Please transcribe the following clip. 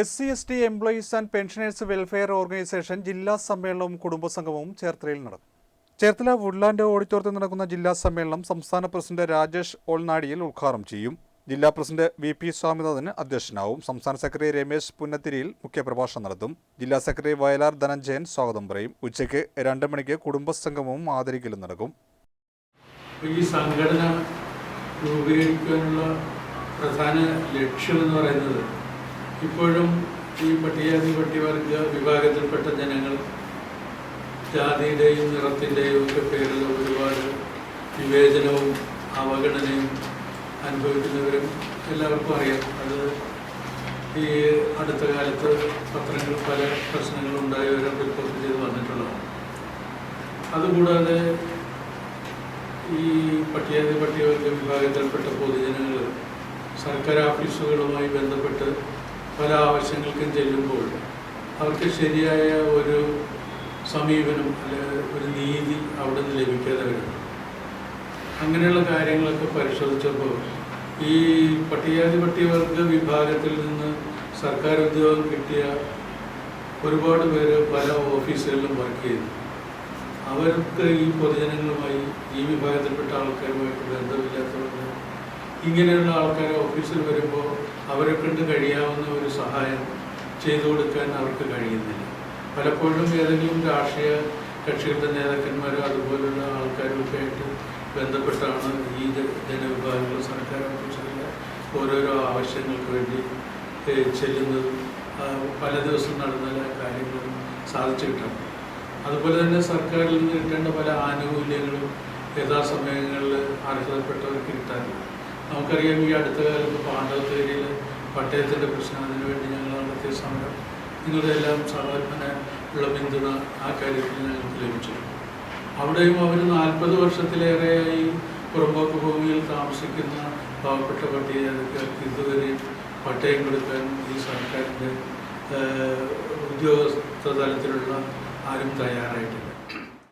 S C S T employees and pensioners welfare organisation ജില്ലാ സമ്മേളനവും കുടുംബസംഗമവും ചേർത്തലയിൽ നടന്നു. ചേർത്തല വുഡ്ലാൻഡ് ഓഡിറ്റോറിയത്തിൽ നടക്കുന്ന ജില്ലാ സമ്മേളനം സംസ്ഥാന പ്രസിഡന്റ് രാജേഷ് ഓൾനാടിയിൽ ഉദ്ഘാടനം ചെയ്യും. ജില്ലാ പ്രസിഡന്റ് വി പി സ്വാമിനാഥന് അധ്യക്ഷനാവും. സംസ്ഥാന സെക്രട്ടറി രമേശ് പുന്നത്തിരിയിൽ മുഖ്യപ്രഭാഷണം നടത്തും. ജില്ലാ സെക്രട്ടറി വയലാർ ധനഞ്ജയൻ സ്വാഗതം പറയും. ഉച്ചയ്ക്ക് രണ്ട് മണിക്ക് കുടുംബസംഗമവും ആദരിക്കലും നടക്കും. ഈ സംഘടന രൂപീകരിക്കാനുള്ള പ്രധാന ലക്ഷ്യം എന്ന് പറയുന്നത് ഇപ്പോഴും ഈ പട്ടികജാതി പട്ടികവർഗ വിഭാഗത്തിൽപ്പെട്ട ജനങ്ങൾ ജാതിയുടെയും നിറത്തിന്റെയും ഒക്കെ പേരിൽ ഒരുപാട് വിവേചനവും അവഗണനയും അനുഭവിക്കുന്നവരും എല്ലാവർക്കും അറിയാം. അത് ഈ അടുത്ത കാലത്ത് പത്രങ്ങൾ പല പ്രശ്നങ്ങളും ഉണ്ടായവരും റിപ്പോർട്ട് ചെയ്ത് വന്നിട്ടുള്ളതാണ്. അതുകൂടാതെ ഈ പട്ടികജാതി പട്ടികവർഗ വിഭാഗത്തിൽപ്പെട്ട പൊതുജനങ്ങൾ സർക്കാർ ഓഫീസുകളുമായി ബന്ധപ്പെട്ട് പല ആവശ്യങ്ങൾക്കും ചെല്ലുമ്പോൾ അവർക്ക് ശരിയായ ഒരു സമീപനം അല്ലെ ഒരു നീതി അവിടെ നിന്ന് ലഭിക്കാതെ വരുന്നു അങ്ങനെയുള്ള കാര്യങ്ങളൊക്കെ പരിശോധിച്ചപ്പോൾ ഈ പട്ടികജാതി പട്ടികവർഗ വിഭാഗത്തിൽ നിന്ന് സർക്കാർ ഉദ്യോഗം കിട്ടിയ ഒരുപാട് പേര് പല ഓഫീസുകളിലും വർക്ക് ചെയ്തു അവർക്ക് ഈ പൊതുജനങ്ങളുമായി ഈ വിഭാഗത്തിൽപ്പെട്ട ആൾക്കാരുമായിട്ട് ബന്ധമില്ലാത്തതുകൊണ്ട് ഇങ്ങനെയുള്ള ആൾക്കാർ ഓഫീസിൽ വരുമ്പോൾ അവരെ കൊണ്ട് കഴിയാവുന്ന ഒരു സഹായം ചെയ്തു കൊടുക്കാൻ അവർക്ക് കഴിയുന്നില്ല. പലപ്പോഴും ഏതെങ്കിലും രാഷ്ട്രീയ കക്ഷികളുടെ നേതാക്കന്മാരോ അതുപോലുള്ള ആൾക്കാരൊക്കെ ആയിട്ട് ബന്ധപ്പെട്ടാണ് ഈ ജനവിഭാഗങ്ങൾ സർക്കാർ ഓഫീസുകളിലെ ഓരോരോ ആവശ്യങ്ങൾക്ക് വേണ്ടി ചെല്ലുന്നതും പല ദിവസം നടന്ന കാര്യങ്ങളും സാധിച്ചു കിട്ടണം അതുപോലെ തന്നെ സർക്കാരിൽ നിന്ന് കിട്ടേണ്ട പല ആനുകൂല്യങ്ങളും യഥാസമയങ്ങളിൽ അർഹതപ്പെട്ടവർക്ക് കിട്ടാറില്ല. നമുക്കറിയാം ഈ അടുത്ത കാലത്ത് പാണ്ഡവത്തേരിയിൽ പട്ടയത്തിന്റെ പ്രശ്നം അതിനുവേണ്ടി ഞങ്ങൾ നടത്തിയ സമരം നിങ്ങളുടെ എല്ലാം സർവജ്ഞന ഉള്ള പിന്തുണ ആ കാര്യത്തിൽ ഞങ്ങൾക്ക് ലഭിച്ചു അവിടെയും അവർ നാൽപ്പത് വർഷത്തിലേറെയായി പുറമ്പോക്ക് ഭൂമിയിൽ താമസിക്കുന്ന പാവപ്പെട്ട പട്ടികജാതിക്കാർക്ക് ഇതുവരെ പട്ടയം കൊടുക്കാൻ ഈ സർക്കാരിന്റെ ഉദ്യോഗസ്ഥ തലത്തിലുള്ള ആരും തയ്യാറായിട്ടില്ല.